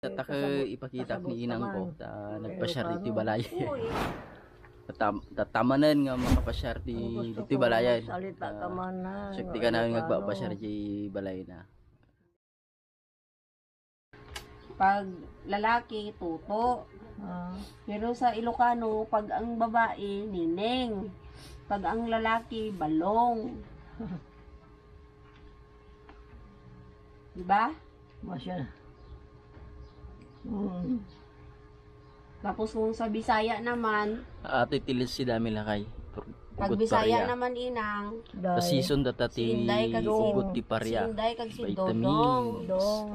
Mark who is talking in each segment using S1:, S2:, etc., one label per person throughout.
S1: Tataka ipakita ni inang ko ta nagpasyar dito balay. Tatam tatamanan nga makapasyar di dito
S2: ko
S1: balayan.
S2: Salita ka
S1: Ah,
S2: man na.
S1: Sakti ka namin
S2: Ano,
S1: magpapasyar di balay na.
S3: Pag lalaki, tuto.
S2: ah,
S3: Pero sa Ilocano, pag ang babae, nineng. Pag ang lalaki, balong. diba?
S2: Masya. Hmm.
S3: Tapos kung sa Bisaya naman,
S1: Ate tilis si dami lakay.
S3: pag Bisaya naman inang,
S1: Sa season datati
S3: si Inday kag si
S1: ugot ti parya.
S3: Inday kag si
S1: Vitamins.
S3: Dodong.
S2: dong.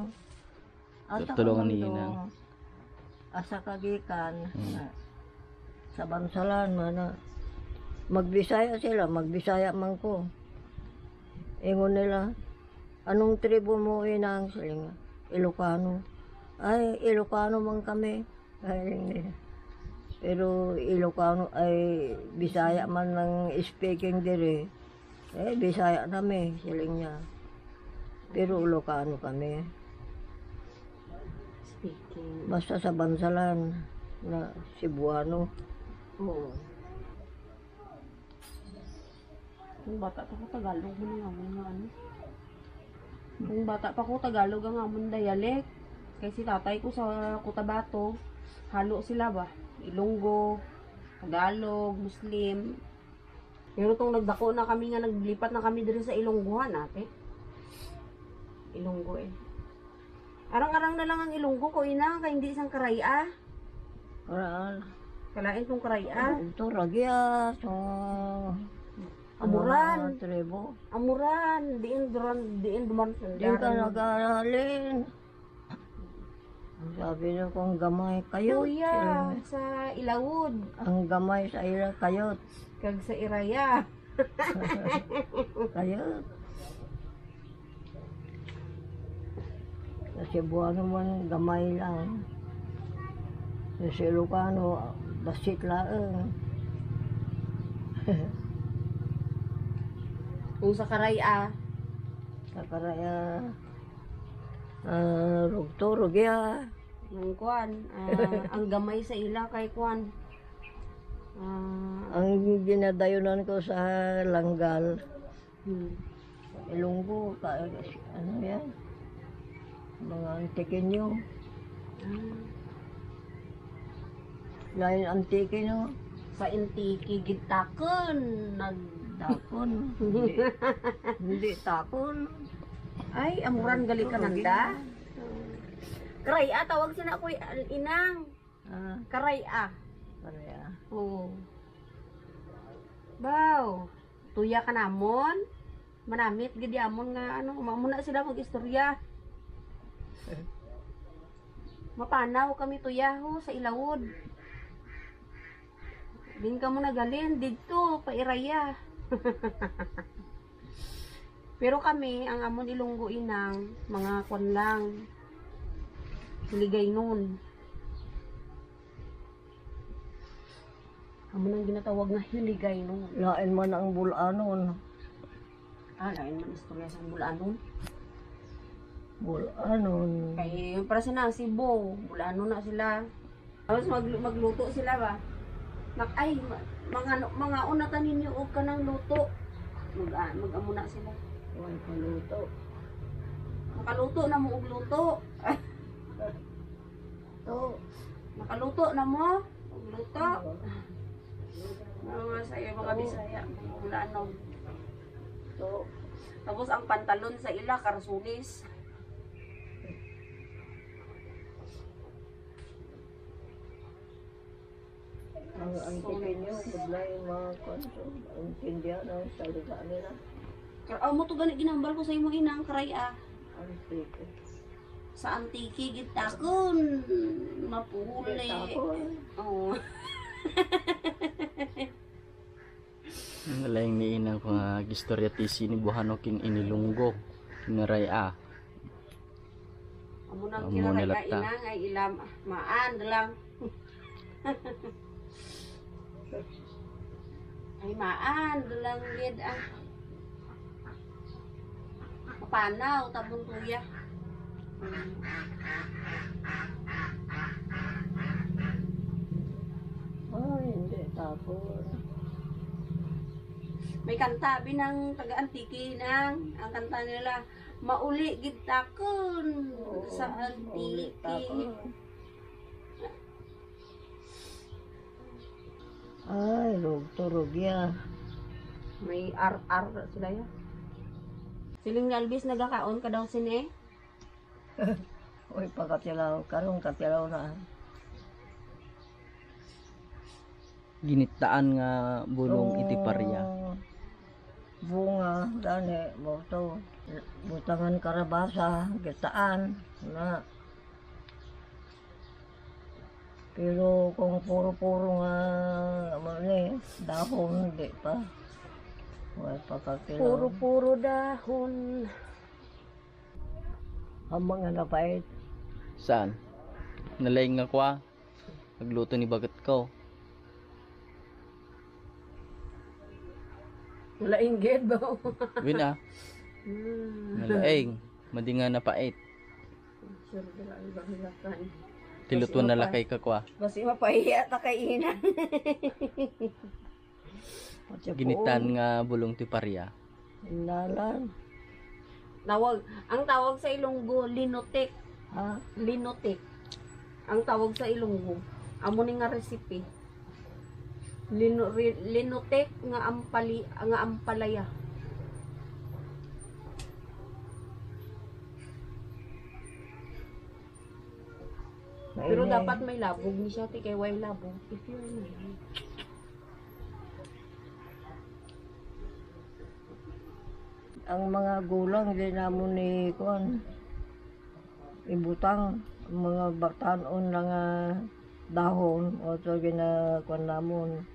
S2: Ata
S1: Tulungan
S2: ka man
S1: ni. Inang.
S2: Asa kagikan.
S1: Hmm.
S2: na Sa bansalan mana. Magbisaya sila, magbisaya man ko. Ingon nila, anong tribo mo inang siling Ilocano. Ay, Ilocano man kami. Ay. Pero Ilocano ay Bisaya man ng speaking dire. Eh, Bisaya kami, siling niya. Pero Ilocano kami.
S3: Speaking.
S2: Basta sa bansalan na Cebuano.
S3: Oo. Kung bata pa ko, Tagalog mo na nga ano. Kung bata pa ko, Tagalog ang amon dialect. Kasi tatay ko sa Cotabato, halo sila ba? Ilonggo, Tagalog, Muslim. Pero tong nagdako na kami nga, naglipat na kami dito sa Ilongguhan ate. Ilonggo eh. Arang-arang na lang ang Ilonggo ko, ina, kay hindi isang karaya.
S2: Karaan.
S3: Kalain tong karaya.
S2: Ito, ragya. So,
S3: Amuran.
S2: Ano, tribo.
S3: Amuran, diin duran, diin duman
S2: Di ka nag-aralin. Sabi niya kung gamay kayo.
S3: Kuya, sa Ilawod,
S2: Ang gamay sa ila kayo.
S3: kag sa Iraya.
S2: Kayo. Sa Cebuano man, gamay lang. Sa Silocano, basit lang.
S3: Kung sa Karaya,
S2: Sa karaya, ah, rugto, rugya.
S3: ng kuan, ah, ang gamay sa ila kay kuan. Ah,
S2: Ang ginadayunan ko sa langgal,
S3: hmm.
S2: Ilunggo, ka, ano yan? Mga antikinyo.
S3: Ah,
S2: Lain antikinyo.
S3: sa Intiki gitakon nag
S2: Takon. hindi, hindi takon.
S3: Ay amuran gali ka nanda. Karaya tawag sina ko inang.
S2: Ah,
S3: Karaya.
S2: karaya.
S3: Oo. Baw, tuya ka namon. Manamit gidi amon nga ano, mamuna sila mag-istorya. Mapanaw kami tuya ho sa Ilawod. Din ka mo nagalin dito pa Iraya. Pero kami ang amon Ilonggo inang mga kwan lang. Hiligay nun. Amo nang ginatawag nga hiligay nun.
S2: Lain man ang bulanon.
S3: Ah, lain man istorya sa Bulanon.
S2: Bulanon.
S3: Kay para sila Cebu, Bulano na sila. Tapos mag, magluto sila ba? Nak ay mga mga una tanin niyo og kanang luto. Mag ah, mag-amo sila.
S2: Huwag paluto.
S3: Makaluto na mo og luto.
S2: To,
S3: Makaluto na mo og luto. Mga saya mga Bisaya, Bulano.
S2: to.
S3: Tapos ang pantalon sa ila karsulis.
S2: Ang antikinyo, bigla yung mga konso. Ang tindihan ang salita nila.
S3: Kar oh, mo to gani ginambal ko sa imo inang karaya.
S2: Antikin.
S3: Sa antiki. Mapuli.
S2: Takon.
S3: Oo.
S1: Ang laing ni inang ko nga gistorya ti sinibuhano kin inilunggo. Kinaraya.
S3: Amo nang kira
S1: nilata.
S3: kay inang ay ilam maan lang. ay maan lang gid ah. Kapanaw tabong tuya.
S2: Ay, hindi. Tapos,
S3: May kanta binang taga-antiki nang ang kanta nila mauli gid takon sa antiki.
S2: Ay, lugturog ya.
S3: May ar-ar sila ya. Siling Alvis nagakaon ka daw sini.
S2: Uy, pagkatilaw. Karong katilaw na.
S1: Ginitaan nga bulong iti parya.
S2: Oh, Bunga, dani, boto. Butangan karabasa, gitaan, na. Pero kung puro-puro nga, ano ni, dahon, di pa. Uy, pagkatilaw.
S3: Puro-puro dahon.
S2: Ang mga napait.
S1: Saan? Nalaing nga kwa. Nagluto ni bagat ko.
S3: Wala inggit ba?
S1: Win ah.
S3: Hmm.
S1: Nalaing. Madi nga napait.
S3: Sure wala iba hilakan.
S1: Tilutuan na lakay ka kwa.
S3: Basi mapahiya ta kay ina.
S1: Ginitan nga bulong ti parya.
S2: Inalan.
S3: Tawag, ang tawag sa Ilonggo linotek.
S2: Ha?
S3: Linotek. Ang tawag sa Ilonggo. Amo ni nga recipe. Lino, ri- linotek nga ampali nga ampalaya. Pero dapat may labog ni siya kay way labog. If you know.
S2: Ang mga gulang di namon ni kuan ibutang ang mga baktanon na nga dahon o to gina kuan namon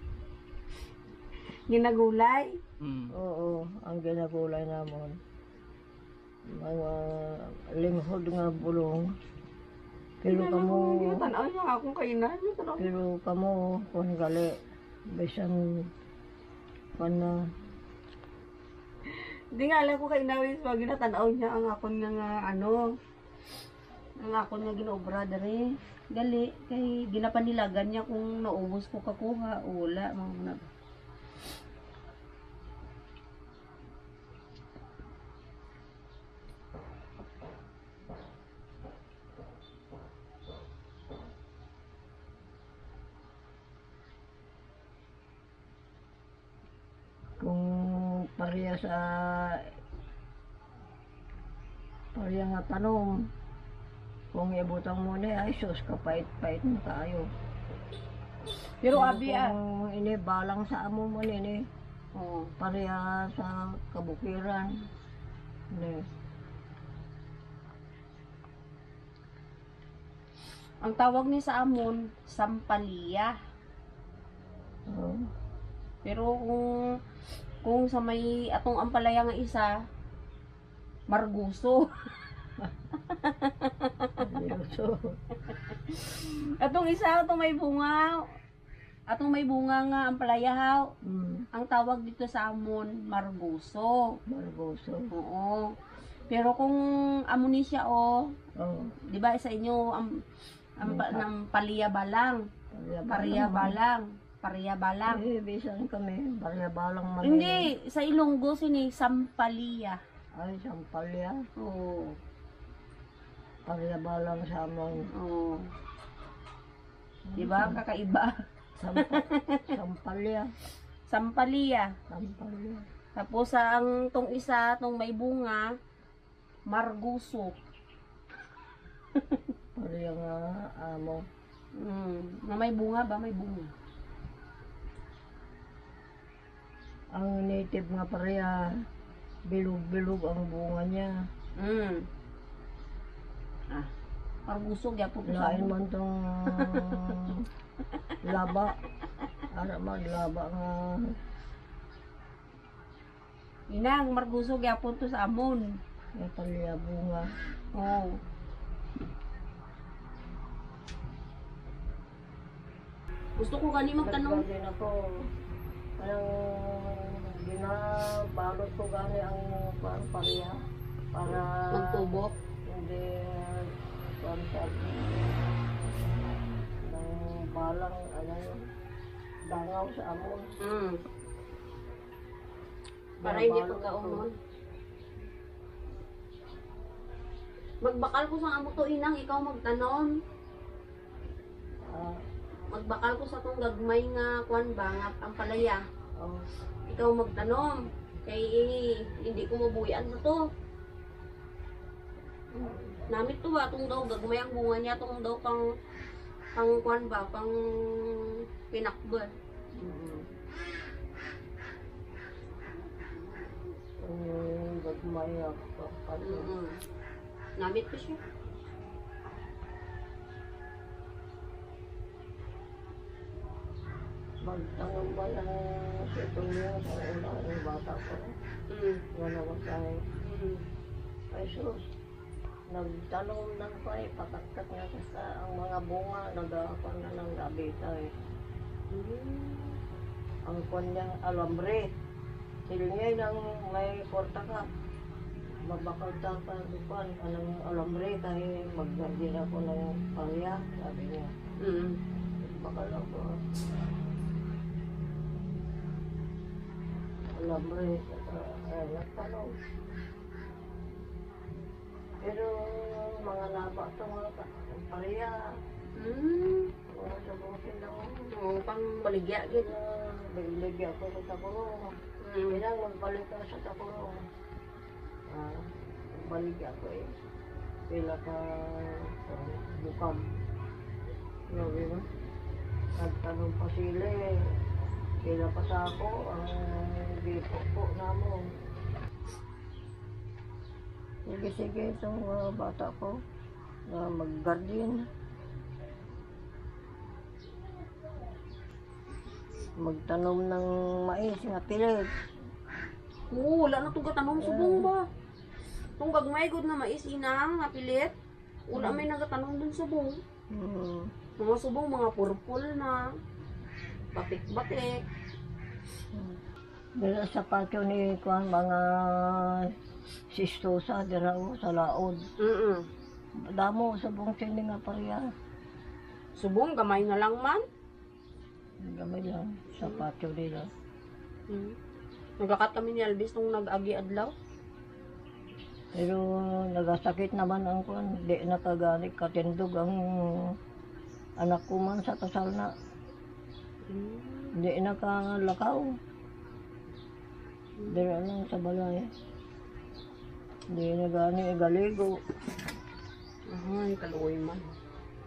S3: Ginagulay.
S1: Mm.
S2: oo ang ginagulay namon mga linghod nga bulong pero kamo
S3: Tanaw niya akong kainan.
S2: Pero kamo kuan gali bisan na
S3: Di nga alam ko kay Nawis pag ginatanaw niya ang akon nga nga ano. Ang akon nga ginobra dere. Gali kay ginapanilagan niya kung naubos ko kakuha o wala mga nag
S2: kung pareha sa pareha nga tanong kung ibutang mo ni ay sus kapait-pait na tayo
S3: Pero abi ah.
S2: kung ini balang sa amo mo ni
S3: Oh.
S2: pareha sa kabukiran ni
S3: Ang tawag ni sa amon sampalya.
S2: oh,
S3: Pero kung kung sa may atong ampalaya nga isa marguso.
S2: so
S3: Atong isa atong may bunga atong may bunga nga ampalaya haw.
S2: mm,
S3: Ang tawag dito sa amon marguso.
S2: margoso
S3: Oo. Pero kung amo ni siya o,
S2: oh,
S3: 'di ba sa inyo ang ang pa, ng paliya balang, pariya balang, pariya balang.
S2: eh bisan kami pareha balang man
S3: Hindi, sa Ilonggo sini sampaliya.
S2: ay sampalya
S3: Oo.
S2: pareha balang sa amon
S3: Oo. 'Di ba? Kakaiba.
S2: Sampa, sampalya
S3: Sampaliya.
S2: sampalya
S3: Tapos ang tong isa, tong may bunga, marguso.
S2: pareha nga amo
S3: Mm, na may bunga ba? May bunga.
S2: Ang native nga pareha bilog-bilog ang bunga niya
S3: Mm. Ah, marguso gyapon ko sa
S2: lain man tong laba ara man laba nga
S3: Inang marguso gyapon to sa amon.
S2: nga pareha bunga
S3: Oh. Gusto ko gani magtanong.
S2: Ako parang ginabalot ko gani ang parang pareha para
S3: Magtubo.
S2: hindi pansal. Ng balang, ano yun, dangaw sa amon.
S3: Mm. Para hindi pagkaon nun. Magbakal ko sa amo to inang, ikaw magtanom.
S2: Ah,
S3: Magbakal ko sa tong gagmay nga kwan ba, nga ang palaya.
S2: oh,
S3: Ikaw magtanom. Kay hindi ko mabuyan na to. Namit to ba, tong daw gagmay ang bunga niya, tong daw pang pang kwan ba, pang pinakba.
S2: mm. Ang gagmay ako.
S3: Mm-mm. Namit ko siya.
S2: Magtanong ba ng sitong niya sa una ng bata ko?
S3: Mm.
S2: Wala ko tayo.
S3: Mm.
S2: Ay sus, nagtanong ng pay, pakatkat nga sa ang mga bunga, nag-aakon na ng gabita eh.
S3: Mm.
S2: Ang kwan niyang alambre, silingay ng may porta ka. Mabakal ta pa dupan, anong alambre, kahit maggardin ako ng palya, sabi niya.
S3: Mm.
S2: Bakal ako. Alambre, uh, nagtanong. Pero mga laba ito, mga pa- palya,
S3: Mm.
S2: mga sabutin lang.
S3: Oo, pang baligya gid.
S2: Biglig ako sa takulong.
S3: Mm.
S2: Kailang magbalik ako sa takulong. Ah, balik ako eh. Pila ka uh, bukam. Sabi mo? Nagtanong pa sila eh. Pila pa sa ako ang gipo po namon. Sige, sige, itong mga bata ko na mag-guardian. Magtanom ng mais nga pilit.
S3: Oo, wala na itong katanong subong ba? Itong gagmay gud nga mais inang, nga pilit. Wala may nagatanong dun subong.
S2: Hmm.
S3: Mga subong, mga purple na. Batik-batik.
S2: Dila sa patio ni Kwan, mga sistosa, dira o, sa laod.
S3: Mm
S2: Damo sa buong sini nga pariya.
S3: Subong, gamay na lang man.
S2: Gamay lang sa patio nila.
S3: Mm. Nagakat kami ni Alvis nung nag-agi adlaw.
S2: Pero nagasakit naman ang Kwan, di nakaganik katindog ang anak ko man sa kasal na.
S3: Mm.
S2: Di nakalakaw. Dira lang sa balay. Di na gani galigo.
S3: Ay, kaluoy man.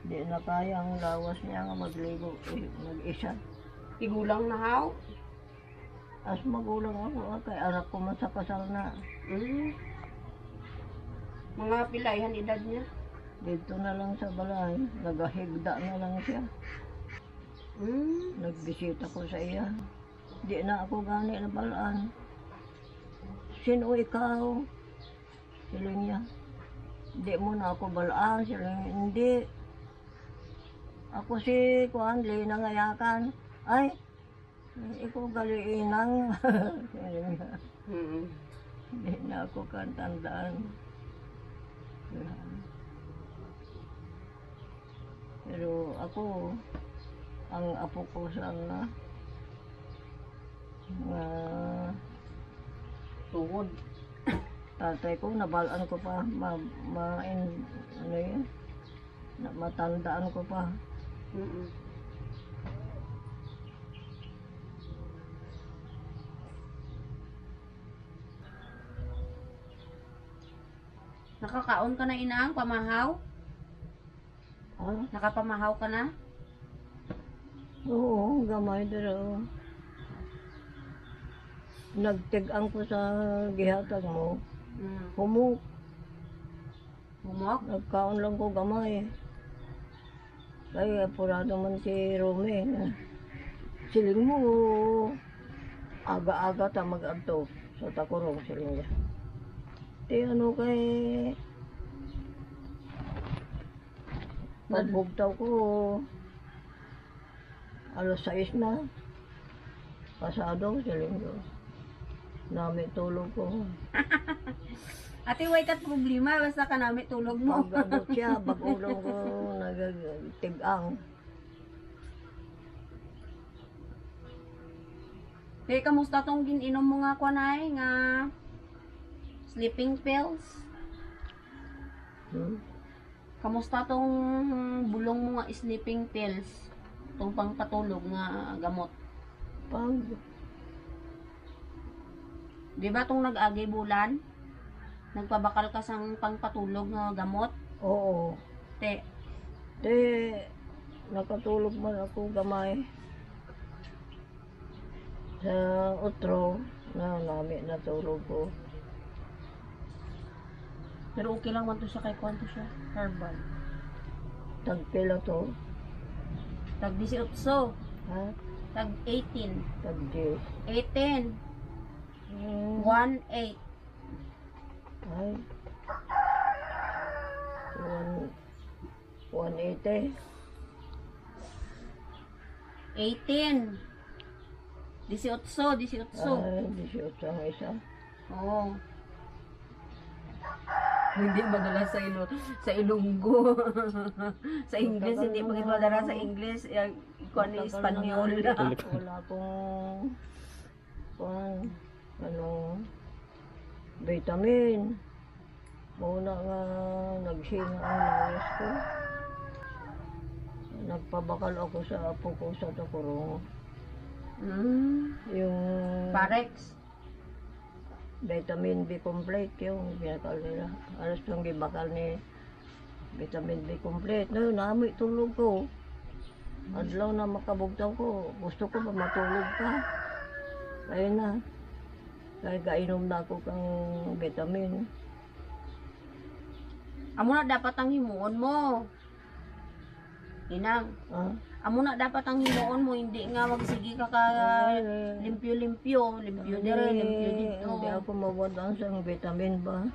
S2: Di na kaya ang lawas niya nga magligo. Eh, Mag-isa.
S3: Tigulang na haw.
S2: As magulang ako, ah, kay anak ko man sa kasal na.
S3: Mm. Mga pilayhan edad niya.
S2: Dito na lang sa balay, nagahigda na lang siya.
S3: Mm.
S2: Nagbisita ko sa iya. Di na ako gani na balaan. Sino ikaw? Sila niya. Di mo na ako balaan. Sila niya, hindi. Ako si Kuan, linangayakan. Ay, ikaw galiinang. Sila niya.
S3: Mm.
S2: Hindi na ako kantandaan. Pero ako, ang apo ko sa nga, nga
S3: Tuhod.
S2: tatay ko, nabalaan ko pa, ma, ma, in, ano yun, na, matandaan ko pa.
S3: Mm. Nakakaon ka na inaang pamahaw?
S2: Ah,
S3: Nakapamahaw ka na?
S2: Oo, gamay dito. Nagtigang ko sa gihatag mo,
S3: Mm.
S2: humuk,
S3: Bumok?
S2: nagkaon lang ko gamay. Kaya apurado man si Rome. Siling mo, aga-aga ta mag-adto sa takurong siling niya. Ti ano kay Pagbugtaw ko, alas 6 na. Pasado, ko. Nami tulog ko.
S3: Ate, why kat problema? Basta ka namin tulog mo.
S2: Pag abot siya, pag ulong ko nagtigang.
S3: Kaya kamusta tong gininom mo nga kwanay nga sleeping pills?
S2: Hmm?
S3: Kamusta tong bulong mo nga sleeping pills? Tong pangpatulog nga gamot.
S2: Pag,
S3: Di ba tong nag-agi bulan? Nagpabakal ka sang pangpatulog nga gamot?
S2: oo.
S3: Te,
S2: Te, nakatulog man ako gamay. Sa utro, na nami natulog ko.
S3: pero okay lang man to siya kay kwanto siya. Herbal.
S2: Tagpila to.
S3: Tag 18.
S2: Ha?
S3: Tag 18.
S2: Tagdi.
S3: 18.
S2: Hmm.
S3: 1, 8.
S2: Ay. One, 180.
S3: 18. 18, 18.
S2: Ay, 18 ang isa.
S3: Oo. Hindi madala sa ilo sa Ilonggo. sa English hindi magit madala sa English, eh, kuan ni Espanyol.
S2: Wala pong kuan ano vitamin. Muna nga nagsinga ang lawis ko. Nagpabakal ako sa apo ko sa Takurong.
S3: Mm.
S2: Yung
S3: Parex.
S2: Vitamin B complete yung binakal nila. Alas yung gibakal ni vitamin B complete. No, nami tulog ko. Adlaw na makabugtaw ko. Gusto ko ba matulog pa? Kaya na. Kaya kainom na ako kang vitamin.
S3: Amo na dapat ang himuon mo. Inang,
S2: Ah,
S3: amo na dapat ang himuon mo, hindi nga magsige ka ka limpyo-limpyo, limpyo dire, limpyo dito.
S2: Hindi ako mawadang sa vitamin ba?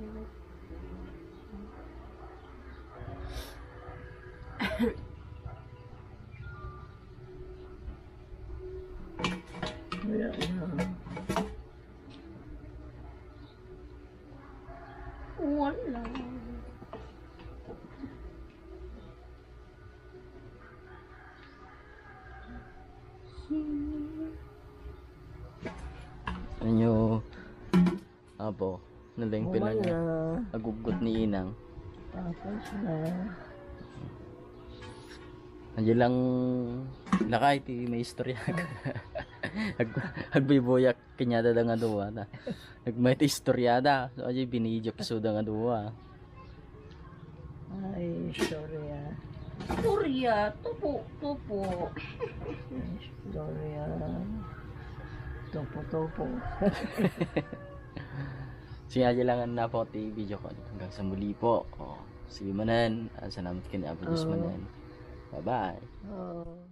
S2: Wala Human
S1: pinag
S2: na.
S1: agugot ni Inang.
S2: Tapos na.
S1: Andiyan lang lakay ti may istorya. Ag agbiboyak kanyada da nga duwa na. Nagmay ti istoryada. So ajay binidyo kisuda nga duwa.
S2: Ay, sorry ah.
S3: Surya, tupo, tupo.
S2: Sorry ah. Topo-topo.
S1: Sige lang na po ti video ko hanggang sa muli po. Oh, sige manan. Salamat kini Apo Diyos
S2: Oo.
S1: manan. Bye-bye.
S2: Oh.